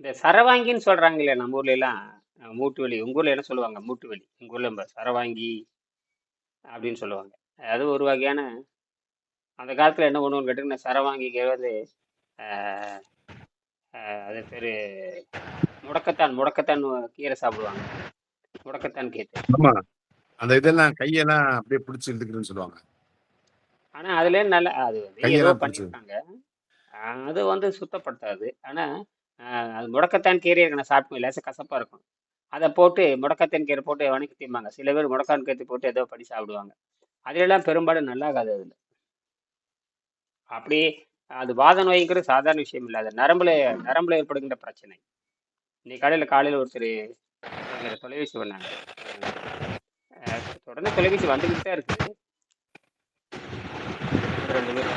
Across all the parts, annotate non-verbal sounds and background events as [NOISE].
இந்த சரவாங்கின்னு சொல்றாங்க இல்லையா நம்ம ஊர்ல எல்லாம் மூட்டு வலி உங்க ஊர்ல என்ன சொல்லுவாங்க? மூட்டு வலி உங்க ஊர்ல நம்ம சரவாங்கி அப்படின்னு சொல்லுவாங்க. அது ஒரு வகையான அந்த காலத்துல என்ன பண்ணுவோம்னு கேட்டீங்கன்னா சரவாங்கிக்கு வந்து அது பேரு முடக்கத்தான் முடக்கத்தான் கீரை சாப்பிடுவாங்க. முடக்கத்தான் கீரை ஆமா. அந்த இதெல்லாம் கையெல்லாம் அப்படியே பிடிச்சி இழுத்துக்கிறேன்னு சொல்லுவாங்க. ஆனா அதுல நல்ல அது ஏதோ அஹ், அது வந்து சுத்தப்படுத்தாது. ஆனா அது முடக்கத்தான் கீரை இருக்கு நான் சாப்பிட்டு லேசாக கசப்பா இருக்கும். அதை போட்டு முடக்கத்தான் கீரை போட்டு வணக்கி திம்பாங்க. சில பேர் முடக்கான் கீரை போட்டு ஏதோ பண்ணி சாப்பிடுவாங்க. அதுலெல்லாம் பெரும்பாலும் நல்லாகாது அதில். அப்படி அது வாத நோய்ங்கிறது சாதாரண விஷயம் இல்லை. அது நரம்புல நரம்புல ஏற்படுகின்ற பிரச்சனை. இன்னைக்கு காலையில் காலையில் ஒருத்தர் தொலைபேசி பண்ணாங்க தொடர்ந்து தொலைபேசி வந்துக்கிட்டு தான் இருக்குது ரெண்டு பேர்.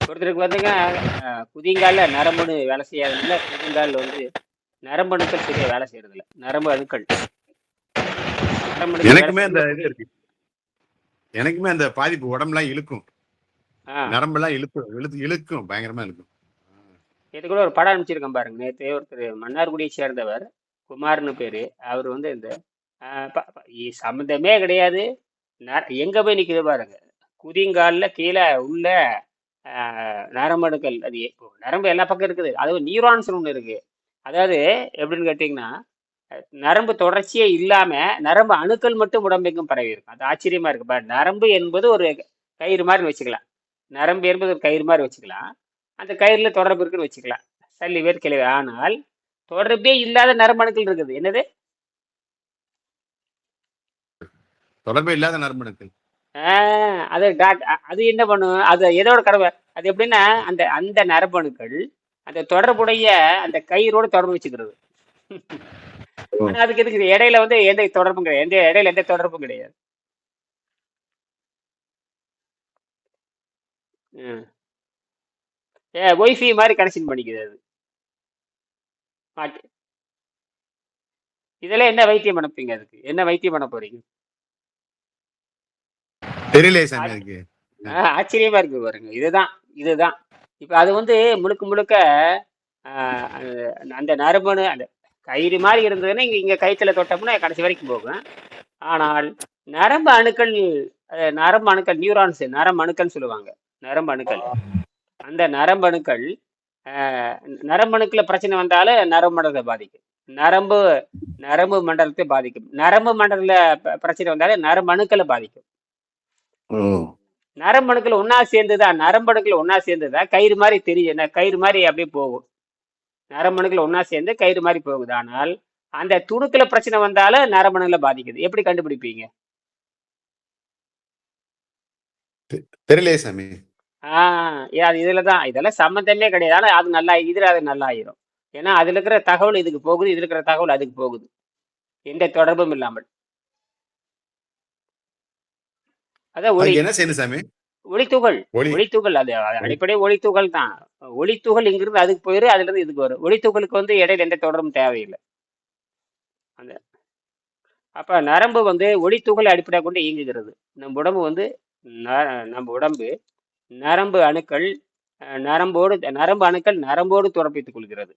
ஒருத்தருக்கு வந்துங்க அஹ் குதிங்கால்ல நரம்புன்னு வேலை செய்யாதனால குதிங்கால் வந்து நரம்பு அணுக்கள் சரியா வேலை செய்யறதில்ல. நரம்பு அணுக்கள். எனக்குமே அந்த இது இருக்கு. எனக்குமே அந்த பாதிப்பு உடம்புலாம் இழுக்கும். நரம்பெல்லாம் இழுக்கும் இழுத்து இழுக்கும் பயங்கரமா இழுக்கும். இது கூட ஒரு படம் அனுப்பிச்சிருக்கேன் பாருங்க. நேற்று ஒருத்தர் மன்னார்குடியை சேர்ந்தவர் குமார்னு பேரு. அவர் வந்து இந்த சம்மந்தமே கிடையாது. எங்க போய் நிக்குது பாருங்க. குதிங்கால்ல கீழே உள்ள நரம்பணுக்கள் அது நரம்பு எல்லா பக்கம் இருக்குது. அது நியூரான்ஸ் ஒன்று இருக்கு. அதாவது எப்படின்னு கேட்டிங்கன்னா நரம்பு தொடர்ச்சியே இல்லாம நரம்பு அணுக்கள் மட்டும் உடம்பெங்கும் பரவி இருக்கும். அது ஆச்சரியமா இருக்கு. பாரு நரம்பு என்பது ஒரு கயிறு மாதிரி வச்சுக்கலாம். நரம்பு என்பது ஒரு கயிறு மாதிரி வச்சுக்கலாம். அந்த கயிறுல தொடர்பு இருக்குன்னு வச்சுக்கலாம். சல்லி வேர் கிளவி. ஆனால் தொடர்பே இல்லாத நரம்பணுக்கள் இருக்குது. என்னது? தொடர்பே இல்லாத நரம்பணுக்கள் அது அது என்ன பண்ணும்? அது எதோட கடவை அது எப்படின்னா அந்த அந்த நரம்பணுக்கள் அந்த தொடர்புடைய அந்த கயிறோட தொடர்பு வச்சுக்கிறது. அதுக்கு எதுக்கு? இடையில வந்து எந்த தொடர்பும் கிடையாது. எந்த இடையில எந்த தொடர்பும் கிடையாது. ஏ ஒய்ஃபை மாதிரி கனெக்ஷன் பண்ணிக்குது அது. மாட்டி இதெல்லாம் என்ன வைத்தியம் பண்ணப்பீங்க அதுக்கு? என்ன வைத்தியம் பண்ண போறீங்க? ஆஹ் ஆச்சரியமா இருக்கு பாருங்க. இதுதான் இதுதான். இப்ப அது வந்து முழுக்க முழுக்க அந்த நரம்பணு அந்த கயிறு மாதிரி இருந்ததுன்னா இங்க இங்க கயிற்றுல தொட்டோம்னா கடைசி வரைக்கும் போகும். ஆனால் நரம்பு அணுக்கள் நரம்பு அணுக்கள் நியூரான்ஸ் நரம்பு அணுக்கள் சொல்லுவாங்க. நரம்பு அணுக்கள் அந்த நரம்பு அணுக்கள் ஆஹ் நரம்பு அணுக்கள பிரச்சனை வந்தாலும் நரம்பு மண்டலத்தை பாதிக்கும். நரம்பு நரம்பு மண்டலத்தை பாதிக்கும். நரம்பு மண்டல பிரச்சனை வந்தாலும் நரம்பு அணுக்களை பாதிக்கும் நரம்பணுக்கள் ஒண்ணா சேர்ந்துதான் நரம்பணுக்கள் ஒண்ணா சேர்ந்துதான் கயிறு மாதிரி தெரியும். கயிறு மாதிரி அப்படியே போகும். நரம்பணுக்கள் ஒண்ணா சேர்ந்து கயிறு மாதிரி போகுது. ஆனால் அந்த துணுக்குல பிரச்சனை வந்தாலும் நரம்பணுகளை பாதிக்குது. எப்படி கண்டுபிடிப்பீங்க? தெரியலையே சாமி. ஆஹ் அது இதுல தான். இதெல்லாம் சம்மந்தமே கிடையாது. ஆனா அது நல்லா இதுல அது நல்லா ஆயிரும் ஏன்னா அதுல இருக்கிற தகவல் இதுக்கு போகுது இதுல இருக்கிற தகவல் அதுக்கு போகுது. எந்த தொடர்பும் இல்லாமல். அதான் ஒளி அதுக்கு என்ன செய்யணும் சாமி? ஒளித்துகள். ஒளி. ஒளித்துகள் அது அடிப்படை ஒளித்துகள் தான். ஒளித்துகள் இங்கிருந்து அதுக்கு போயிரு அதுல இருந்து இதுக்கு வரும். ஒளித்துகளுக்கு வந்து இடையில எந்த தொடர்பும் தேவையில்லை. அந்த அப்ப நரம்பு வந்து ஒளித்துகளை அடிப்படையாக கொண்டு இயங்குகிறது. நம்ம உடம்பு வந்து நம்ம உடம்பு நரம்பு அணுக்கள் நரம்போடு நரம்பு அணுக்கள் நரம்போடு துறப்பித்துக் கொள்கிறது.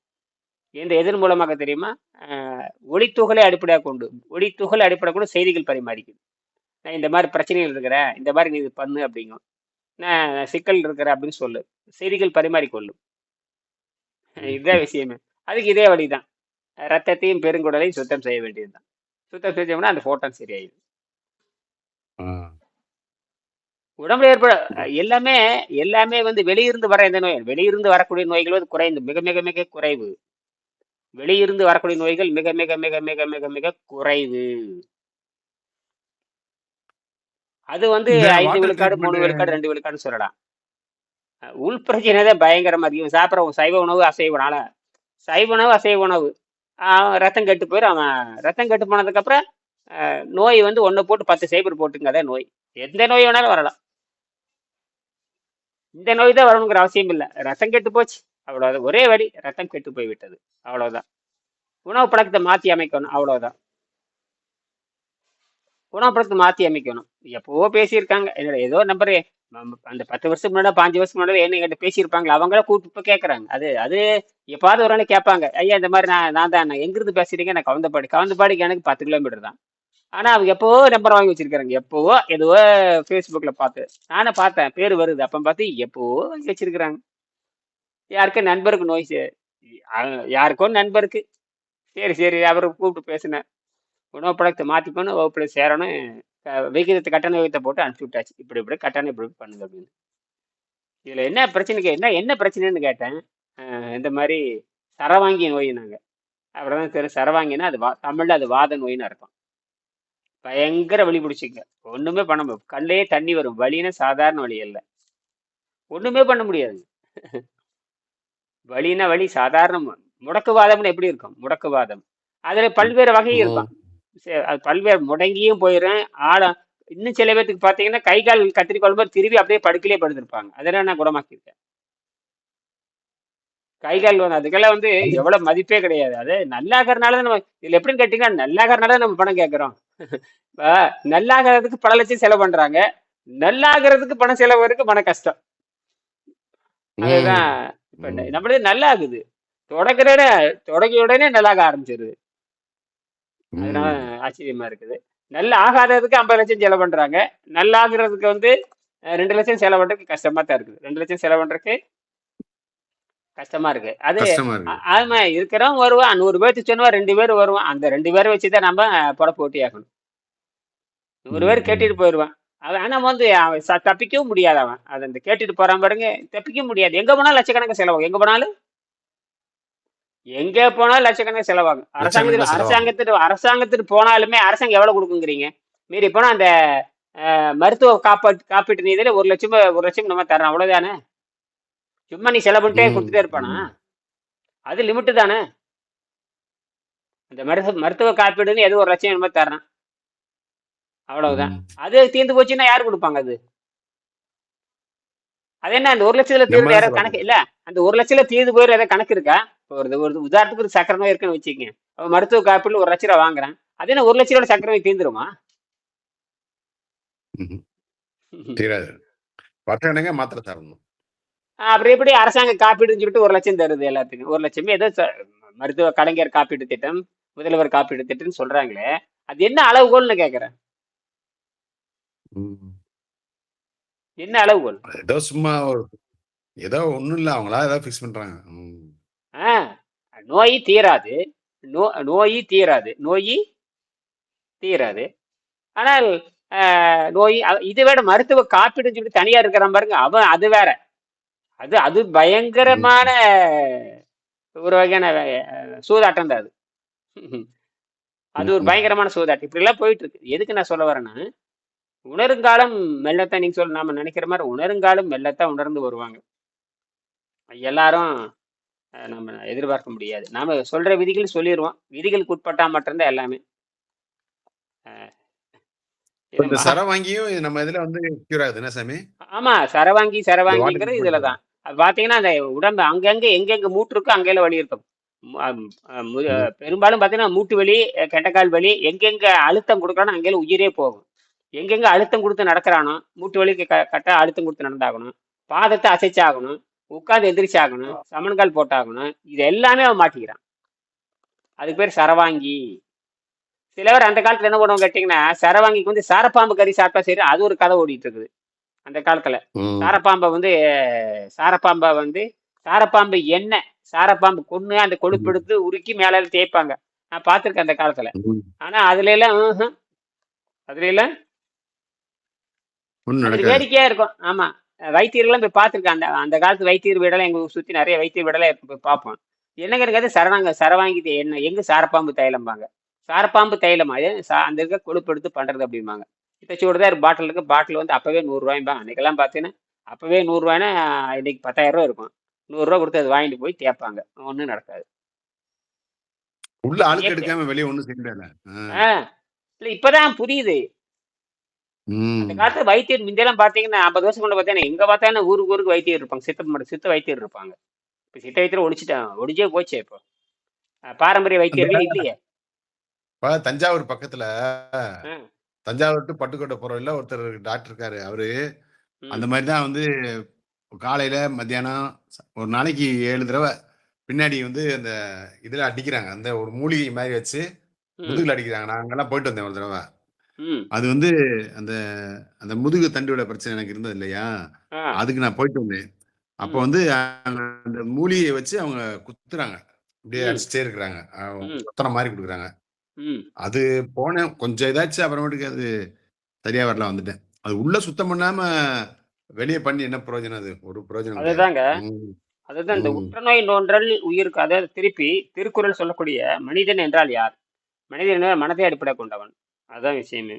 இந்த எதன் மூலமாக தெரியுமா? ஒளித்துகளை அடிப்படையாக கொண்டு ஒளித்துகளை அடிப்படையாக கொண்டு செய்திகள் பரிமாறிக்குது நான் இந்த மாதிரி பிரச்சனைகள் இருக்கிறேன் இந்த மாதிரி நீ இது பண்ணு அப்படிங்கும். நான் சிக்கல் இருக்கிற அப்படின்னு சொல்லு. செய்திகள் பரிமாறிக்கொள்ளும் இதுதான் விஷயமே. அதுக்கு இதே வழிதான். ரத்தத்தையும் பெருங்குடலையும் சுத்தம் செய்ய வேண்டியதுதான். சுத்தம் செஞ்சோம்னா அந்த ஃபோட்டான் சரியாயிடும். உடம்புல ஏற்பட எல்லாமே எல்லாமே வந்து வெளியிருந்து வர எந்த நோய் வெளியிருந்து வரக்கூடிய நோய்கள் வந்து குறைந்து மிக மிக மிக குறைவு. வெளியிருந்து வரக்கூடிய நோய்கள் மிக மிக மிக மிக மிக மிக குறைவு. அது வந்து இந்த ஐந்து விழுக்காடு மூணு விழுக்காடு ரெண்டு விழுக்காடுன்னு சொல்லலாம். உள் பிரச்சனை தான் பயங்கரமா இருக்கு. இவன் சாப்பிட்ற சைவ உணவு அசைவ உணவு. சைவ உணவு அசைவ உணவு. அவன் ரத்தம் கெட்டு போயிடும் அவன் ரத்தம் கெட்டு போனதுக்கு அப்புறம் அஹ், நோய் வந்து ஒண்ணு போட்டு பத்து சைபர் போட்டுங்க. அதான் நோய். எந்த நோய் வேணாலும் வரலாம். இந்த நோய் தான் வரணுங்கிற அவசியம் இல்லை. ரத்தம் கெட்டு போச்சு. அவ்வளோதான் ஒரே வழி ரத்தம் கெட்டு போய் விட்டது. அவ்வளவுதான். உணவு பழக்கத்தை மாற்றி அமைக்கணும். அவ்வளவுதான். உணவு பழக்கத்தை மாற்றி அமைக்கணும். எப்பவோ பேசியிருக்காங்க. என்னோட ஏதோ நம்பர் அந்த பத்து வருஷத்துக்கு முன்னாடி பாஞ்சு வருஷத்துக்கு முன்னாடி என்ன கிட்ட பேசியிருப்பாங்களா. அவங்கள கூப்பிட்டு இப்போ கேட்குறாங்க அது அது எப்பாவது ஒரு நாள் கேட்பாங்க. ஐயா இந்த மாதிரி நான் நான் தான் எங்கிருந்து பேசுறீங்க? நான் கவுந்தப்பாடி கவுந்தப்பாடிக்கு எனக்கு பத்து கிலோமீட்டர் தான். ஆனா அவங்க எப்பவோ நம்பர் வாங்கி வச்சிருக்காங்க எப்பவோ எதுவோ ஃபேஸ்புக்ல பார்த்து. நானே பார்த்தேன். பேர் வருது. அப்ப பார்த்து எப்பவோ வாங்கி வச்சிருக்கிறாங்க. யாருக்கோ? நண்பருக்கு நோய் சே- யாருக்கோ நண்பருக்கு. சரி சரி. அவரை கூப்பிட்டு பேசினேன். உணவு பழக்கத்தை மாற்றிக்கணும் வகுப்பில் சேரணும். விகிதத்தை கட்டண விகிதத்தை போட்டு அனுப்பிச்சு விட்டாச்சு. இப்படி இப்படி கட்டணம் இப்படி பண்ணுது அப்படின்னு. இதுல என்ன பிரச்சனைக்கு என்ன என்ன பிரச்சனைன்னு கேட்டேன். இந்த மாதிரி சரவாங்கி நோயினாங்க. அப்புறம் தான் சரி சரவாங்கினா அது வா தமிழ்ல அது வாத நோயின்னு அர்த்தம். பயங்கர வலி பிடிச்சிக்க ஒண்ணுமே பண்ண முடியாது. கண்ணிலேயே தண்ணி வரும். வலின்னா சாதாரண வலி அல்ல. ஒண்ணுமே பண்ண முடியாது. வலினா வலி சாதாரண முடக்குவாதம்னு எப்படி இருக்கும்? முடக்குவாதம். அதுல பல்வேறு வகை இருக்கும் அது பல்வேறு முடங்கியும் போயிடும் ஆழ இன்னும் சில பேர்த்துக்கு பார்த்தீங்கன்னா கை கால் கத்திரி குழம்பு திரும்பி அப்படியே படுக்கிலே படுத்திருப்பாங்க. அதெல்லாம் நான் குணமாக்கியிருக்கேன். கை கால் வந்து அதுக்கெல்லாம் வந்து எவ்வளவு மதிப்பே கிடையாது. அது நல்லாகிறனால தான் நம்ம இதுல எப்படின்னு கேட்டீங்கன்னா நல்லாகிறனால தான் நம்ம பணம் கேட்கறோம். [LAUGHS] நல்லாகிறதுக்கு பல லட்சம் செலவு பண்றாங்க. நல்லாகிறதுக்கு பணம் செலவு மன கஷ்டம். அதுதான். இப்ப ம். நம்மளே நல்லா ஆகுது தொடக்கிற தொடங்கிய உடனே நல்லாக ஆரம்பிச்சிருது. அதனால ஆச்சரியமா இருக்குது. நல்லா ஆகாததுக்கு ஐம்பது லட்சம் செலவு பண்றாங்க. நல்லா ஆகுறதுக்கு வந்து ரெண்டு லட்சம் செலவு பண்றதுக்கு கஷ்டமா தான் இருக்குது. ரெண்டு லட்சம் செலவு பண்றதுக்கு கஷ்டமா இருக்கு. அது ஆமா இருக்கிறவன் வருவான் நூறு பேர்த்து சொன்னவா ரெண்டு பேர் வருவான். அந்த ரெண்டு பேரை வச்சுதான் நம்ம பொழப்பு ஓட்டி ஆகணும். நூறு பேர். கேட்டுட்டு போயிடுவான் அவன் ஆனா வந்து அவன் தப்பிக்கவும் முடியாது அவன். அதை அந்த கேட்டுட்டு போறான் பாருங்க தப்பிக்க முடியாது. எங்க போனாலும் லட்சக்கணக்கு செலவாகும். எங்க போனாலும்? எங்க போனாலும் லட்சக்கணக்கு செலவாகும். அரசாங்கத்துக்கு. அரசாங்கத்துக்கு அரசாங்கத்துக்கு போனாலுமே அரசாங்கம் எவ்வளவு கொடுக்குங்கிறீங்க? மீறி போனா அந்த மருத்துவ காப்பாற்று காப்பீட்டு நிதியில ஒரு லட்சம் ஒரு லட்சம் நம்ம தரோம் அவ்வளவுதானே? சும்மா நீ செலவு பண்ணிட்டே கொடுத்துட்டே இருப்பானா. அது லிமிட்டு தானே? அந்த மருத்துவ மருத்துவ காப்பீடுன்னு ஏதோ ஒரு லட்சம் என்னமோ தர்றான். அவ்வளவுதான். அது தீர்ந்து போச்சுன்னா யார் கொடுப்பாங்க அது? அது என்ன அந்த ஒரு லட்சத்துல தீர்ந்து யாராவது கணக்கு இல்ல அந்த ஒரு லட்சத்துல தீர்ந்து போயிரு ஏதாவது கணக்கு இருக்கா? ஒரு ஒரு உதாரணத்துக்கு ஒரு சக்கரை நோய் இருக்குன்னு வச்சுக்கங்க. அவன் மருத்துவ காப்பீடு ஒரு லட்ச ரூபா வாங்குறான். அது என்ன ஒரு லட்ச ரூபாய் சக்கரை நோய் தீர்ந்துருமா. தீராது. பட்டணங்க மாத்திரை தரணும். அப்புறம் எப்படி அரசாங்க காப்பீடுன்னு சொல்லிட்டு ஒரு லட்சம் தருது எல்லாத்துக்கும். ஒரு லட்சமே ஏதோ மருத்துவ கலைஞர் காப்பீடு திட்டம் முதல்வர் காப்பீடு திட்டம்னு சொல்றாங்களே அது என்ன அளவுகோல்னு கேக்குறேன். என்ன அளவுகோல்? ஏதோ சும்மா ஏதோ ஒண்ணும் இல்ல அவங்களா ஏதோ ஃபிக்ஸ் பண்றாங்க. நோய் தீராது. நோ நோய் தீராது. நோய் தீராது. ஆனால் நோய் இதை விட மருத்துவ காப்பீடுன்னு சொல்லி தனியா இருக்கிறான் பாருங்க அவன் அது வேற. அது அது பயங்கரமான ஒரு வகையான சூதாட்டம் தான் அது. அது ஒரு. பயங்கரமான சூதாட்டம். இப்படி எல்லாம் போயிட்டு இருக்கு எதுக்கு நான் சொல்ல வரேன்னா உணருங்காலம் மெல்லத்தான் நீங்க சொல்ல நாம நினைக்கிற மாதிரி உணருங்காலம் மெல்லத்தான் உணர்ந்து வருவாங்க. எல்லாரும் நம்ம எதிர்பார்க்க முடியாது. நாம சொல்ற விதிகள் சொல்லிடுவோம் விதிகளுக்கு உட்பட்டா மட்டும்தான் எல்லாமே. அஹ், இது இந்த மகா- சர வாங்கியும் இது நம்ம இதுல வந்து ஆமா சரவாங்கி சரவாங்கிங்கிறது வாட்டர் பார்த்தீங்கன்னா அது அந்த உடம்பு அங்கங்கே எங்கெங்க மூட்டு இருக்கோ அங்கெல்லாம் வலி இருக்கும். பெரும்பாலும் பார்த்தீங்கன்னா மூட்டு வலி கெட்டக்கால் வலி எங்கெங்கே அழுத்தம் கொடுக்குறானோ அங்கெல்லாம் உயிரே போகும். எங்கெங்கே அழுத்தம் கொடுத்து நடக்கிறானோ மூட்டு வலிக்கு க கட்ட அழுத்தம் கொடுத்து நடந்தாகணும். பாதத்தை அசைச்சாகணும் உட்காந்து எந்திரிச்சாகணும் சமன்கால் போட்டாகணும் இது எல்லாமே அவன் மாட்டிக்கிறான். அதுக்கு பேர் சரவாங்கி. சிலவர் அந்த காலத்தில் என்ன பண்ணுவோம் கேட்டிங்கன்னா சரவாங்கிக்கு வந்து சாரப்பாம்பு கறி சாப்பிட்டா சரி அது ஒரு கதை ஓடிட்டு இருக்குது. அந்த காலத்துல. சாரப்பாம்பை வந்து சாரப்பாம்பை வந்து சாரப்பாம்பு எண்ணெய் சாரப்பாம்பு கொன்னு அந்த கொழுப்பு எடுத்து உருக்கி மேல தேய்ப்பாங்க. நான் பார்த்திருக்கேன் அந்த காலத்துல. ஆனா அதுல எல்லாம். அதுல எல்லாம் வேடிக்கையா இருக்கும். ஆமா. வைத்தியர்கள்லாம் போய் பார்த்திருக்கேன். அந்த அந்த காலத்து வைத்தியர் வீடெல்லாம் எங்க சுத்தி நிறைய வைத்தியர் வீடெல்லாம் போய் பார்ப்போம். என்னங்க இருக்காது? சரணாங்க சரவாங்கி என்ன எங்க சாரப்பாம்பு தைலம்பாங்க? சாரப்பாம்பு தைலம்? அது அந்த இருக்க கொழுப்பு எடுத்து பண்றது அப்படிம்பாங்க. இத்தச்சோடு தான் பாட்டில் இருக்கு பாட்டில் வந்து அப்பவே நூறு ரூபாய்பாங்க அன்னைக்கெல்லாம் பார்த்தீங்கன்னா அப்பவே நூறு ரூபாய்னா இன்னைக்கு பத்தாயிரம் ரூபாய் இருக்கும். நூறு ரூபாய் கொடுத்து அது வாங்கிட்டு போய் தேய்ப்பாங்க. ஒன்றும் நடக்காது. உள்ள ஆளுக்கு. எடுக்காம வெளியே ஒண்ணும் செய்ய முடியல ஆ. ஆ. இல்ல இப்பதான் புரியுது. அந்த காலத்துல வைத்தியர் முந்தையெல்லாம் பாத்தீங்கன்னா ஐம்பது வருஷம் கொண்டு பார்த்தீங்கன்னா எங்க பார்த்தாலும் ஊருக்கு ஊருக்கு வைத்தியர் இருப்பாங்க. சித்த மட சித்த வைத்தியர் இருப்பாங்க. இப்போ சித்த வைத்தியம் ஒழிச்சிட்டான் ஒழிஞ்சே போச்சே இப்போ. பாரம்பரிய வைத்தியர்கள் இல்லையே. இப்ப தஞ்சாவூர் பக்கத்துல தஞ்சாவூர் டு பட்டுக்கோட்டை போறவழில ஒருத்தர் டாக்டர் இருக்காரு. அவரு அந்த மாதிரி தான் வந்து காலையில மத்தியானம் ஒரு நாளைக்கு ஏழு தடவை பின்னாடி வந்து அந்த இதுல அடிக்கிறாங்க. அந்த ஒரு மூலிகை மாதிரி வச்சு முதுகுல அடிக்கிறாங்க. நான் அங்கெல்லாம் போயிட்டு வந்தேன் ஒரு தடவை. அது வந்து அந்த அந்த முதுகு தண்டுவட பிரச்சனை எனக்கு இருந்தது இல்லையா? அதுக்கு நான் போயிட்டு வந்தேன். அப்போ வந்து அந்த மூலிகையை வச்சு அவங்க குத்துறாங்க. அப்படியே அடிச்சுட்டே இருக்கிறாங்க. குத்துற மாதிரி கொடுக்குறாங்க. ம். அது போனேன் கொஞ்சம் இதாச்சு அப்புறமேட்டுக்கு அது சரியா வரல வந்துட்டேன். அது உள்ள சுத்தம் பண்ணாம வெளியே பண்ணி என்ன பிரயோஜனம் அது? ஒரு பிரயோஜனம் கிடையாது அதுதாங்க. ம், அதுதான் இந்த ம். உற்றநோய் நோன்றல் உயிருக்கு அதாவது திருப்பி திருக்குறள் சொல்லக்கூடிய மனிதன் என்றால் யார்? மனிதன் என்றால் மனதை அடிப்படை கொண்டவன். அதுதான் விஷயமே.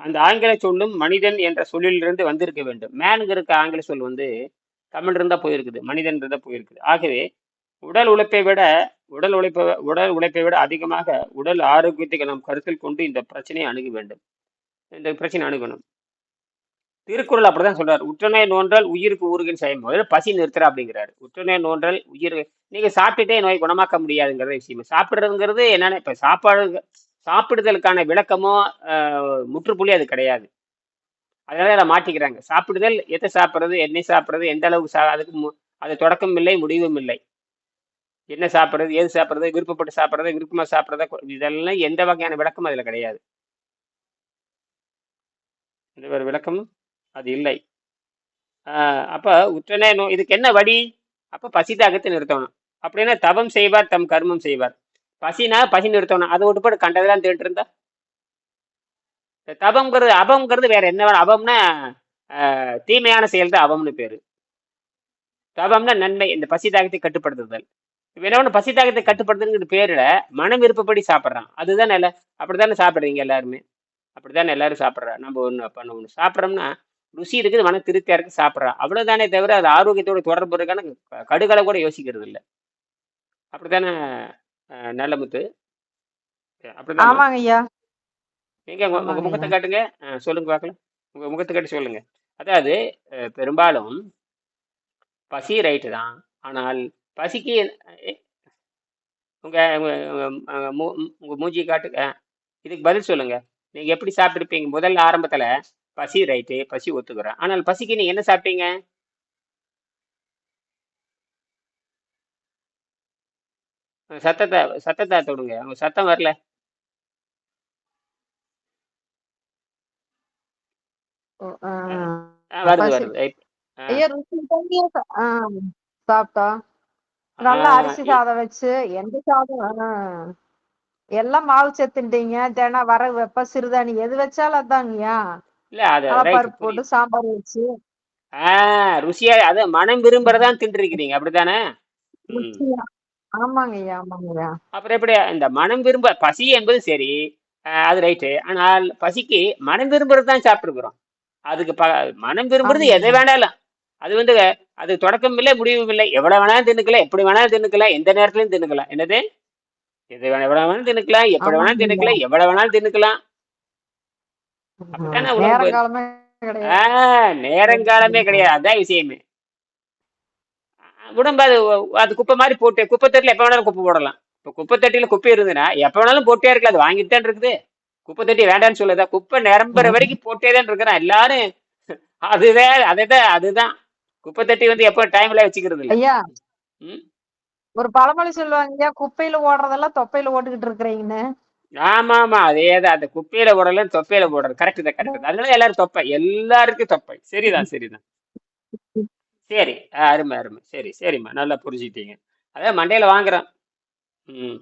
அந்த ஆங்கில சொல்லும் மனிதன் என்ற சொல்லிலிருந்து வந்திருக்க வேண்டும். மேனுங்கிறதுக்கு ஆங்கில சொல் வந்து தமிழ் இருந்தா போயிருக்குது. மனிதன் இருந்தா போயிருக்குது. ஆகவே உடல் உழைப்பை விட உடல் உழைப்பை உடல் உழைப்பை விட அதிகமாக உடல் ஆரோக்கியத்தை நாம் கருத்தில் கொண்டு இந்த பிரச்சனையை அணுக வேண்டும். இந்த பிரச்சனை அணுகணும். திருக்குறள் அப்படிதான் சொல்றாரு. உற்றநோய் நோன்றல் உயிருக்கு ஊருகின் செய்யும் முதல்ல பசி நிறுத்துற அப்படிங்கிறாரு. உற்றநோய் நோன்றல் உயிர் நீங்க சாப்பிட்டுட்டே நோய் குணமாக்க முடியாதுங்கிறத விஷயம். சாப்பிடுறதுங்கிறது என்னன்னா இப்ப சாப்பாடு சாப்பிடுதலுக்கான விளக்கமோ முற்றுப்புள்ளி அது கிடையாது. அதனால அதை மாட்டிக்கிறாங்க சாப்பிடுதல் எதை சாப்பிட்றது என்ன சாப்பிட்றது எந்த அளவுக்கு சா அதுக்கு மு- அது தொடக்கம் இல்லை முடிவும் இல்லை என்ன சாப்பிட்றது ஏது சாப்பிட்றது விருப்பப்பட்டு சாப்பிட்றது விருப்பமாக சாப்பிட்றத இதெல்லாம் எந்த வகையான விளக்கம் அதில் கிடையாது. இந்த ஒரு விளக்கம் அது இல்லை. அப்போ உற்றனே நோ இதுக்கு என்ன வழி? அப்போ பசி தாகத்தை நிறுத்தணும். அப்படின்னா தவம் செய்வார் தம் கர்மம் செய்வார். பசினா பசி நிறுத்தணும். அதை விட்டு கண்டதெல்லாம் தேடிட்டு இருந்தா இந்த தவம்ங்கிறது அபம்ங்கிறது வேற என்ன வேணும் அபம்னா தீமையான செயல் தான் அபம்னு பேரு. தபம்னா நன்மை இந்த பசி தாகத்தை கட்டுப்படுத்துதல். வேணவனு பசி தாகத்தை கட்டுப்படுத்துங்கிற பேருல மனம் விருப்பப்படி சாப்பிட்றான். அதுதான் நல்ல அப்படித்தானே சாப்பிட்றீங்க எல்லாருமே? அப்படித்தானே எல்லாரும் சாப்பிட்றா? நம்ம ஒன்று பண்ண ஒன்று சாப்பிட்றோம்னா ருசி இருக்குது மன திருப்தியா இருக்கு சாப்பிட்றான் அவ்வளவுதானே தவிர அது ஆரோக்கியத்தோட தொடர்பு இருக்கான கடுகளை கூட யோசிக்கிறது இல்லை. அப்படித்தானே அஹ், நல்ல முத்து? அப்படிதான் ஆமாங்க ஐயா. நீங்க உங்க முகத்தை காட்டுங்க. சொல்லுங்க பார்க்கலாம். உங்க முகத்தை காட்டி சொல்லுங்க. அதாவது பெரும்பாலும் பசி ரைட்டு தான். ஆனால் பசிக்கு அஹ், உங்க உங்க உங்க மூ- உங்க மூஞ்சியை காட்டுங்க இதுக்கு பதில் சொல்லுங்க. நீங்க எப்படி சாப்பிட்டுருப்பீங்க? முதல்ல ஆரம்பத்துல பசி ரைட்டு பசி ஒத்துக்கிறேன் ஆனால் பசிக்கு நீங்க என்ன சாப்பிட்டீங்க? சத்தத்தை சத்தத்தை தொடுங்க. உங்க சத்தம் வரல. வருது வருது. இப்ப- நல்லா அரிசி சாதம் வச்சு எந்த சாதம்? எல்லாம் மாவு சத்துட்டீங்க. தினம் வர வெப்ப சிறுதானி எது வச்சாலும் அதாங்கய்யா. பருப்பு போட்டு சாம்பார் வச்சு. ருசியா அது மனம் விரும்புறதான் தின்றுருக்கிறீங்க. அப்படித்தானே? ம். ருசியா. ஆமாங்க ஐயா ஆமாங்க ஐயா அப்புறம் எப்படி? இந்த மனம் விரும்ப பசி என்பது சரி. அது ரைட்டு. ஆனால் பசிக்கு மனம் விரும்புறது தான் சாப்பிட்டுருக்குறோம். அதுக்கு ப மனம் விரும்புறது எதை வேணாலும். அது வந்து அது தொடக்கம் இல்லை முடிவும் இல்லை எவ்வளவு வேணாலும் தின்னுக்கலாம் எப்படி வேணாலும் தின்னுக்கலாம் எந்த நேரத்துலயும் தின்னுக்கலாம். என்னது? எது வேணா எவ்வளவு வேணாலும் தின்னுக்கலாம் எப்படி வேணாலும் தின்னுக்கலாம் எவ்வளவு வேணாலும் தின்னுக்கலாம். நேரங்காலமே கிடையாது. அதான் விஷயமே. உடம்பு அது அது குப்பை மாதிரி போட்டு குப்பை தட்டில் எப்போ வேணாலும் குப்பை போடலாம். இப்போ குப்பை தட்டியில் குப்பை இருந்துன்னா எப்போ வேணாலும் போட்டே இருக்கலாம். அது வாங்கிட்டு தான் இருக்குது. குப்பை தட்டி வேண்டாம்னு சொல்லுதா. குப்பை நிரம்புற வரைக்கும் போட்டே தான் இருக்கிறான். எல்லாரும் அதுதான் அதுதான் அதுதான். குப்பை தட்டி வந்து எப்போ டைம்ல வச்சுக்கிறது இல்லை. ஐயா ஒரு பழமொழி சொல்லுவாங்க ஐயா குப்பையில ஓடுறதெல்லாம் தொப்பையில ஓட்டுக்கிட்டு இருக்கிறீங்கன்னு. ஆமா ஆமா அதே தான் அந்த குப்பையில போடல தொப்பையில போடுறது கரெக்ட் தான் கரெக்ட் தான். அதனால எல்லாரும் தொப்பை. எல்லாருக்கும் தொப்பை. சரிதான் சரிதான். சரி அருமை அருமை. சரி சரிம்மா. நல்லா புரிஞ்சுக்கிட்டீங்க. அதான் மண்டையில வாங்குறேன். ம்.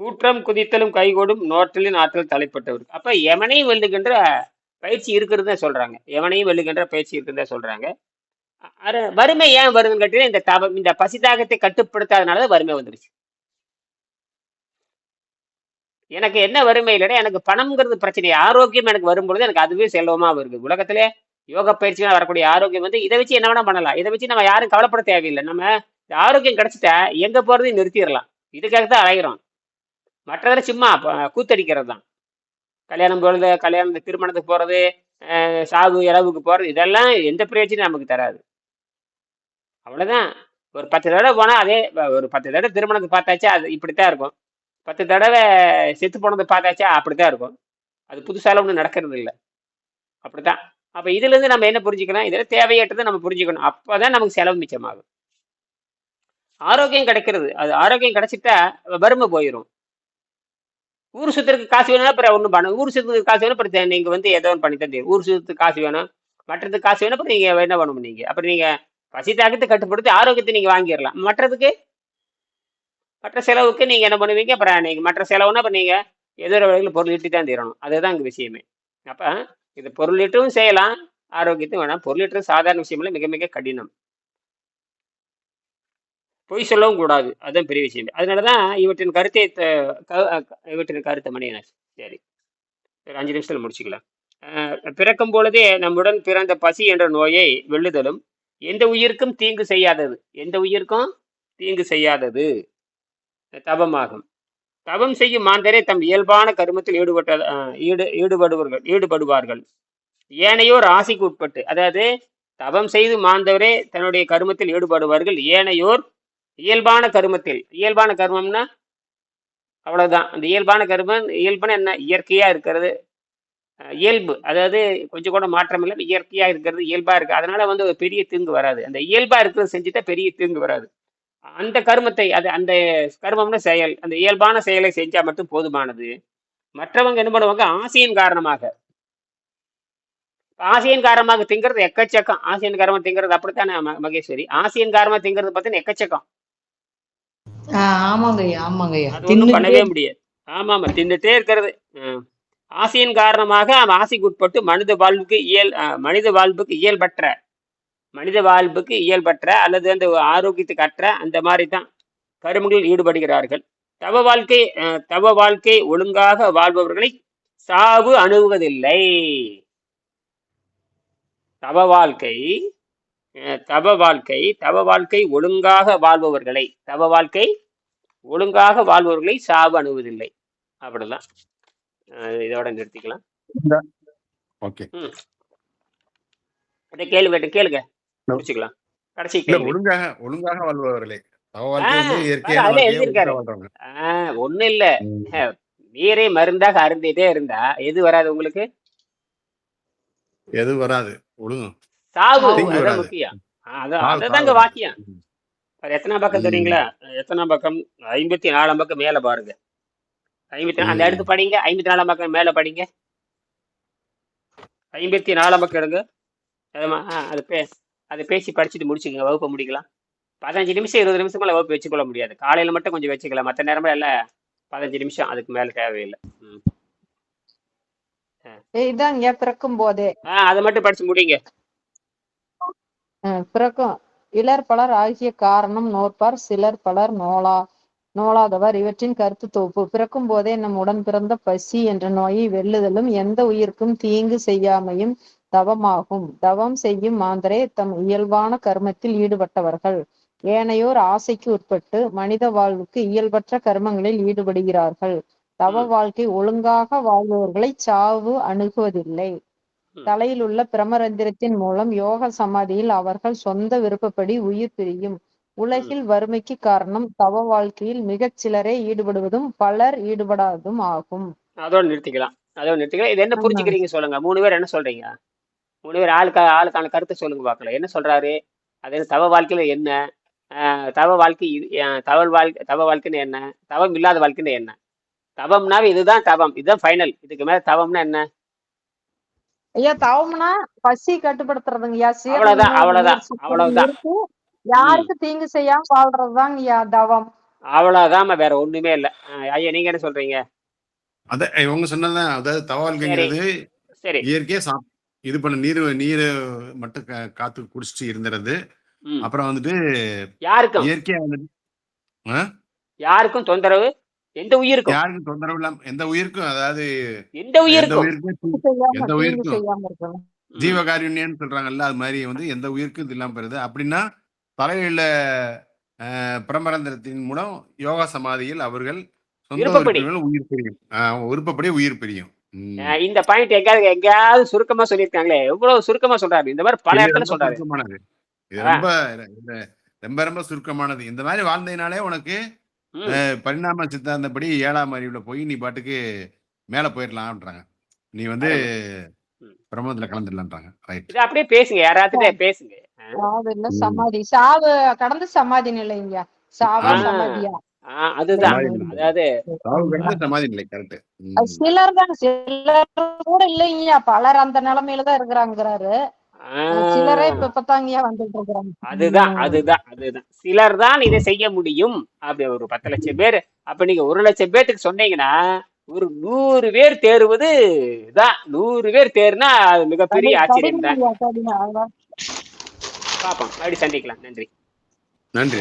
கூற்றம் குதித்தலும் கைகூடும் நோற்றலின் ஆற்றல் தலைப்பட்டவர். அப்ப எவனையும் வெல்லுகின்ற பயிற்சி இருக்கிறதா சொல்றாங்க. எவனையும் வெல்லுகின்ற பயிற்சி இருக்கிறதா சொல்றாங்க. வறுமை ஏன் வருதுன்னு கேட்டீங்கன்னா இந்த தவ இந்த பசிதாகத்தை கட்டுப்படுத்தாதனால தான் வறுமை வந்துருச்சு. எனக்கு என்ன வறுமை இல்லைன்னா எனக்கு பணம்ங்கிறது பிரச்சனை. ஆரோக்கியம் எனக்கு வரும்பொழுது எனக்கு அதுவே செல்வமா வருது. உலகத்திலே யோக பயிற்சியெல்லாம் வரக்கூடிய ஆரோக்கியம் வந்து இதை வச்சு என்ன வேணா பண்ணலாம். இதை வச்சு நம்ம யாரும் கவலைப்பட தேவையில்லை. நம்ம ஆரோக்கியம் கிடைச்சிட்டா எங்க போறதையும் நிறுத்திடலாம். இதுக்காக தான் அலைகிறோம் மற்றதில் சும்மா கூத்தடிக்கிறது தான் கல்யாணம் பொழுது கல்யாணம் திருமணத்துக்கு போறது சாவு இறவுக்கு போகிறது இதெல்லாம் எந்த பிரயோஜனம் நமக்கு தராது. அவ்வளோதான் ஒரு பத்து தடவை போனால் அதே ஒரு பத்து தடவை திருமணத்தை பார்த்தாச்சா அது இப்படித்தான் இருக்கும். பத்து தடவை செத்து போனதை பார்த்தாச்சா அப்படித்தான் இருக்கும். அது புதுசால ஒன்றும் நடக்கிறது இல்லை. அப்படித்தான். தான் அப்போ இதுலேருந்து நம்ம என்ன புரிஞ்சுக்கணும்? இதில் தேவையற்றதை நம்ம புரிஞ்சுக்கணும். அப்போ தான் நமக்கு செலவு மிச்சமாகும். ஆரோக்கியம் கிடைக்கிறது. அது ஆரோக்கியம் கிடைச்சிட்டா வறுமை போயிடும் ஊர் சுத்துறதுக்கு காசு வேணும்னா அப்புறம் ஒன்றும் பண்ண ஊர் சுத்தத்துக்கு காசு வேணும் அப்புறம் நீங்கள் வந்து ஏதோ ஒன்று பண்ணி தந்தீங்க ஊர் சுத்தத்துக்கு காசு வேணும் மற்றதுக்கு காசு வேணும் அப்புறம் நீங்கள் என்ன பண்ணணும் நீங்கள் அப்புறம் நீங்கள் பசி தாக்கத்தை கட்டுப்படுத்தி ஆரோக்கியத்தை நீங்கள் வாங்கிடலாம். மற்றதுக்கு மற்ற செலவுக்கு நீங்க என்ன பண்ணுவீங்க? அப்புறம் நீங்கள் மற்ற செலவுனா அப்புறம் நீங்கள் எதிர ஒரு வகையில் பொருள் ஈட்டி தான் தீரணும். அதுதான் இங்கே விஷயமே. அப்போ இது பொருள் ஈட்டவும் செய்யலாம் ஆரோக்கியத்தையும் வேணாம். பொருள் ஈட்டுறது சாதாரண விஷயம் மிக மிக கடினம். பொய் சொல்லவும் கூடாது. அதுதான் பெரிய விஷயம். அதனால தான் இவற்றின் கருத்தை க- இவற்றின் கருத்தை மணியனாச்சு. சரி. ஒரு அஞ்சு நிமிஷத்தில் முடிச்சுக்கலாம். பிறக்கும் பொழுதே நம்முடன் பிறந்த பசி என்ற நோயை வெல்லுதலும் எந்த உயிருக்கும் தீங்கு செய்யாதது. எந்த உயிருக்கும்? தீங்கு செய்யாதது. தபமாகும் தவம் செய்யும் மாந்தரே தம் இயல்பான கருமத்தில் ஈடுபட்ட ஈடு ஈடுபடுவார்கள் ஈடுபடுவார்கள். ஏனையோர் ஆசைக்கு உட்பட்டு அதாவது தவம் செய்து மாந்தவரே தன்னுடைய கருமத்தில் ஈடுபடுவார்கள். ஏனையோர் இயல்பான கருமத்தில். இயல்பான கர்மம்னா அவ்வளவுதான். அந்த இயல்பான கர்மம் இயல்புன்னு என்ன? இயற்கையா இருக்கிறது. இயல்பு. அதாவது கொஞ்சம் கூட மாற்றம் இல்லை. இயற்கையா இருக்கிறது இயல்பா இருக்கு. அதனால வந்து ஒரு பெரிய தீங்கு வராது. அந்த இயல்பா இருக்கிறது செஞ்சுட்டா பெரிய தீங்கு வராது. அந்த கர்மத்தை அது அந்த கர்மம்னு செயல் அந்த இயல்பான செயலை செஞ்சா மட்டும் போதுமானது. மற்றவங்க என்ன பண்ணுவாங்க? ஆசையின் காரணமாக. ஆசையின் காரணமாக திங்கிறது எக்கச்சக்கம். ஆசையின் காரணமா திங்கிறது அப்படித்தானே மகேஸ்வரி? ஆசையின் காரணமா திங்கிறது பார்த்தீங்கன்னா எக்கச்சக்கம். ஆமாங்கய்யா ஆமாங்கய்யா. அது ஒன்றும் பண்ணவே முடியாது. ஆமா ஆமா தின்னுட்டே இருக்கிறது. ஆசையின் காரணமாக ஆசைக்கு உட்பட்டு மனித வாழ்வுக்கு இயல் மனித வாழ்வுக்கு இயல்பற்ற மனித வாழ்வுக்கு இயல்பற்ற அல்லது அந்த ஆரோக்கியத்துக்கு அற்ற அந்த மாதிரி தான் கருமங்களில் ஈடுபடுகிறார்கள். தவ வாழ்க்கை தவ வாழ்க்கை ஒழுங்காக வாழ்பவர்களை சாவு அணுகுவதில்லை. தவ வாழ்க்கை தவ வாழ்க்கை தவ வாழ்க்கை ஒழுங்காக வாழ்பவர்களை தவ வாழ்க்கை ஒழுங்காக வாழ்பவர்களை சாவு அணுவதில்லை. அப்படிதான். இதோட நிறுத்திக்கலாம். கேளுங்க No. முடிச்சுக்கலாம். கடைசி ஒழுங்காக ஒழுங்காக வாழ்பவர்களே. ஒண்ணும் இல்ல. நீரை மருந்தாக அருந்திட்டே இருந்தா எது வராது உங்களுக்கு? எது வராது? ஒழுங்கு. சாவு. அதான் முக்கியம். அதுதாங்க வாக்கியம். எத்தனாம் பக்கம் தெரியுங்களா? எத்தனாம் பக்கம்? ஐம்பத்தி நாலாம் பக்கம் மேல பாருங்க. ஐம்பத்தி அந்த. அடுத்து படிங்க. ஐம்பத்தி நாலாம் பக்கம் மேல படிங்க. ஐம்பத்தி நாலாம் பக்கம் எடுங்க. அது பே அதை பேசி படிச்சுட்டு முடிச்சுக்கோங்க. வகுப்பை முடிக்கலாம். பதினஞ்சு நிமிஷம் இருபது நிமிஷம் வகுப்பு வச்சுக்கொள்ள முடியாது. காலையில் மட்டும் கொஞ்சம் வச்சுக்கலாம். மற்ற நேரமே எல்லாம் பதினஞ்சு நிமிஷம் அதுக்கு மேலே தேவையில்லை. இதாங்க பிறக்கும் போதே. ஆ அதை மட்டும் படிச்சு முடிங்க. அஹ் பிறக்கும் இலர் பலர் ஆகிய காரணம் நோற்பார் சிலர் பலர் நோலா நோலாதவர். இவற்றின் கருத்து தொகுப்பு. பிறக்கும் போதே நம் உடன் பிறந்த பசி என்ற நோயை வெல்லுதலும் எந்த உயிர்க்கும் தீங்கு செய்யாமையும் தவமாகும். தவம் செய்யும் மாந்தரே தம் இயல்பான கர்மத்தில் ஈடுபட்டவர்கள். ஏனையோர் ஆசைக்கு உட்பட்டு மனித வாழ்வுக்கு இயல்பற்ற கர்மங்களில் ஈடுபடுகிறார்கள். தவ வாழ்க்கை ஒழுங்காக வாழ்பவர்களை சாவு அணுகுவதில்லை. தலையில் உள்ள பிரமரந்திரத்தின் மூலம் யோக சமாதியில் அவர்கள் சொந்த விருப்பப்படி உயிர் பிரியும். உலகில் வறுமைக்கு காரணம் தவ வாழ்க்கையில் மிகச் சிலரே ஈடுபடுவதும் பலர் ஈடுபடாததும் ஆகும். அதோட நிறுத்திக்கலாம். அதோட நிறுத்திக்கலாம். இது என்ன. புரிஞ்சுக்கிறீங்க சொல்லுங்க. மூணு பேர் என்ன சொல்றீங்க? மூணு பேர் ஆளுக்கு ஆளுக்கான கருத்தை சொல்லுங்க பார்க்கலாம். என்ன சொல்றாரு? அது தவ வாழ்க்கையில என்ன? தவ வாழ்க்கை தவ வாழ்க்கை தவ வாழ்க்கைன்னு என்ன? தவம் இல்லாத வாழ்க்கைன்னு என்ன? தவம்னாவே இதுதான் தவம். இதுதான் ஃபைனல் இதுக்கு மேல தவம்னா என்ன? ஐயா தவம்னா பசி கட்டுப்படுத்துறதுங்கய்யா. அவ்வளவுதான் சீரண அவ்வளவுதான் அவ்வளவுதான். ம் யாருக்கு தீங்கு செய்யாம வாழ்றதுதாங்க ஐயா தவம். அவ்வளவுதான் வேற ஒண்ணுமே இல்லை. ஐயா நீங்க என்ன சொல்றீங்க? அத இவங்க சொன்னதுதான் அதாவது தவ சரி வாழ்க்கைங்கிறது சரி. இயற்கையா சாப் இது பண்ண நீர் நீர் மட்டும் காத்து குடிச்சிட்டு இருந்துறது. அப்புறம் வந்துட்டு யாருக்கும்? இயற்கையா வந்துட்டு? யாருக்கும் தொந்தரவு? எந்த உயிருக்கும்? யாருக்கும் தொந்தரவு இல்லாம எந்த உயிருக்கும்? அதாவது எந்த உயிருக்கும்? எந்த உயிருக்கும் செய்யாம இருக்கணும். ம். ஜீவகாருண்யன்னு சொல்றாங்கல்ல அது மாதிரி வந்து எந்த உயிருக்கும் இது இல்லாம போயிருது. அப்படின்னா தலையில பிரமரந்திரத்தின் மூலம் யோகா சமாதியில் அவர்கள் உயிர் பிரியும். விருப்பப்படி உயிர் பிரியும். இந்த பாயிண்ட் எங்கேயாவது எங்கேயாவது சுருக்கமா சொல்லியிருக்காங்களே. எவ்வளவு சுருக்கமா சொல்றாரு. இந்த மாதிரி பல இடத்துல சொல்றாரு. ரொம்ப ரொம்ப ரொம்ப சுருக்கமானது. இந்த மாதிரி வாழ்ந்ததுனாலே உனக்கு ம். அஹ், பரிணாம சித்தாந்தப்படி ஏழாம் அறிவுல போய் நீ பாட்டுக்கு மேல போயிடலாம்ன்றாங்க நீ வந்து ம். பிரம்மத்துல கலந்துடலான்றாங்க ரைட் இது அப்படியே பேசுங்க யாராவது பேசுங்க. சாவு இல்ல ம். சமாதி? சாவு கடந்து சமாதி நிலைங்க. சாவா ஆ. சமாதியா? ஆ, அதுதான். சமாதி. அதாவது சாவு கடந்து சமாதி நிலை கரெக்ட் அது சிலர் தான் சிலர் கூட இல்லைங்கய்யா பலர் அந்த நிலைமையில தான் இருக்கிறாங்கிறாரு. சிலரே இப்ப இப்பதாங்கய்யா வந்துட்டு இருக்கிறாங்க. அதுதான். அதுதான் அதுதான். சிலர் தான் இதை செய்ய முடியும். அப்படி ஒரு பத்து லட்சம் பேர். அப்ப நீங்க ஒரு லட்சம் பேர்த்துக்கு சொன்னீங்கன்னா ஒரு நூறு பேர் தேர்வது தான் நூறு பேர் தேர்னா அது மிகப்பெரிய ஆச்சரியம் தான். பார்ப்போம் அப்படி சந்திக்கலாம். நன்றி நன்றி.